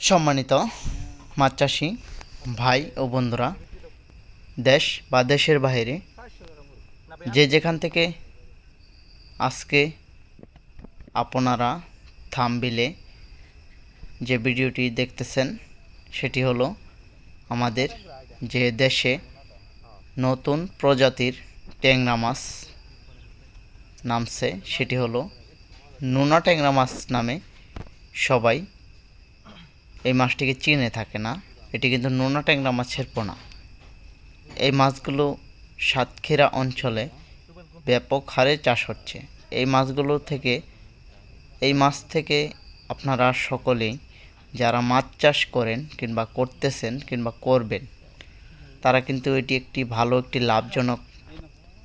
সম্মানিত মাছ চাষি ভাই ও বন্ধুরা, দেশ বা দেশের বাইরে যে যেখান থেকে আজকে আপনারা থামবিলে যে ভিডিওটি দেখতেছেন, সেটি হলো আমাদের যে দেশে নতুন প্রজাতির ট্যাংরা মাছ নামছে, সেটি হলো নোনা ট্যাংরা মাছ নামে সবাই এই মাছটিকে চিনে থাকে না। এটি কিন্তু নোনা ট্যাংরা মাছের পোনা। এই মাছগুলো সাতক্ষীরা অঞ্চলে ব্যাপক হারে চাষ হচ্ছে। এই মাছগুলো থেকে, এই মাছ থেকে আপনারা সকলেই যারা মাছ চাষ করেন কিংবা করতেছেন কিংবা করবেন, তারা কিন্তু এটি একটি ভালো, একটি লাভজনক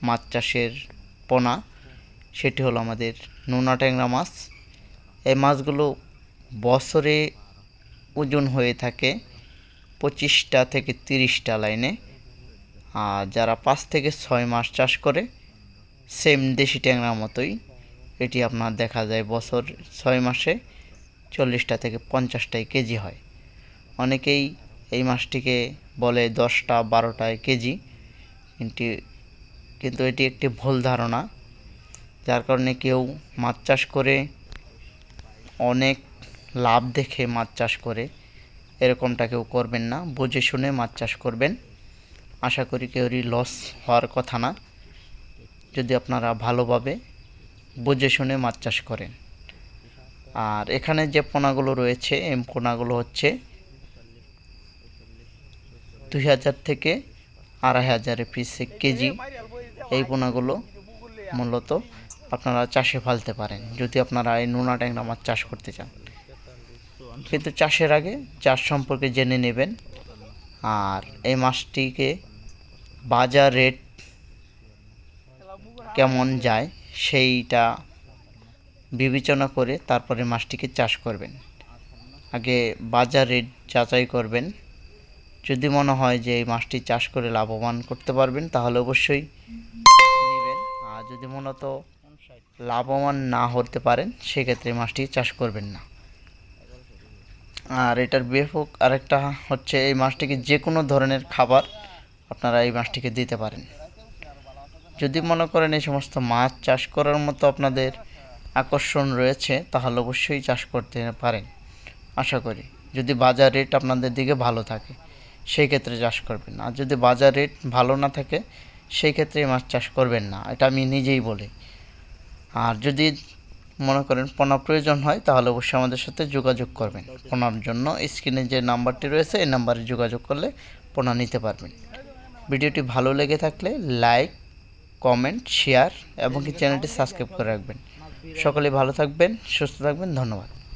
মাছ চাষের পোনা। সেটি হলো আমাদের নোনা ট্যাংরা মাছ। এই মাছগুলো বছরে ওজন হয়ে থাকে পঁচিশটা থেকে তিরিশটা লাইনে। আর যারা পাঁচ থেকে ছয় মাস চাষ করে সেম দেশি ট্যাংরার মতোই, এটি আপনার দেখা যায় বছর ছয় মাসে চল্লিশটা থেকে পঞ্চাশটায় কেজি হয়। অনেকেই এই মাছটিকে বলে দশটা বারোটায় কেজি, কিন্তু কিন্তু এটি একটি ভুল ধারণা। যার কারণে কেউ মাছ চাষ করে অনেক লাভ দেখে মাছ চাষ করে, এরকমটা কেউ করবেন না। বুঝে শুনে মাছ চাষ করবেন। আশা করি কেউরই লস হওয়ার কথা না। যদি আপনারা ভালোভাবে বুঝে শুনে মাছ চাষ করেন। আর এখানে যে পোনাগুলো রয়েছে, এই পোনাগুলো হচ্ছে দুই হাজার থেকে আড়াই হাজারের পিসে কেজি। এই পোনাগুলো মূলত আপনারা চাষে ফালতে পারেন। যদি আপনারা এই নোনা ট্যাংরা মাছ চাষ করতে চান। কিন্তু চাষের আগে চাষ সম্পর্কে জেনে নেবেন। আর এই মাছটিকে বাজার রেট কেমন যায় সেইটা বিবেচনা করে তারপরে মাছটিকে চাষ করবেন। আগে বাজার রেট যাচাই করবেন। যদি মনে হয় যে এই মাছটি চাষ করে লাভবান করতে পারবেন, তাহলে অবশ্যই নেবেন। আর যদি মনে মূলত লাভবান না হতে পারেন, সেক্ষেত্রে মাছটি চাষ করবেন না। আর এটার ব্যাপক আরেকটা হচ্ছে এই মাছটিকে যে কোনো ধরনের খাবার আপনারা এই মাছটিকে দিতে পারেন। যদি মনে করেন এই সমস্ত মাছ চাষ করার মতো আপনাদের আকর্ষণ রয়েছে, তাহলে অবশ্যই চাষ করতে পারেন। আশা করি। যদি বাজার রেট আপনাদের দিকে ভালো থাকে, সেই ক্ষেত্রে চাষ করবেন। আর যদি বাজার রেট ভালো না থাকে, সেই ক্ষেত্রে মাছ চাষ করবেন না। এটা আমি নিজেই বলি। আর যদি মনে করেন পোনা প্রয়োজন হয়, তাহলে অবশ্যই আমাদের সাথে যোগাযোগ করবেন। পোনার জন্য স্ক্রিনে যে নাম্বারটি রয়েছে, এই নাম্বারে যোগাযোগ করলে পোনা নিতে পারবেন। ভিডিওটি ভালো লেগে থাকলে লাইক, কমেন্ট, শেয়ার এবং কি চ্যানেলটি সাবস্ক্রাইব করে রাখবেন। সকলে ভালো থাকবেন, সুস্থ থাকবেন, ধন্যবাদ।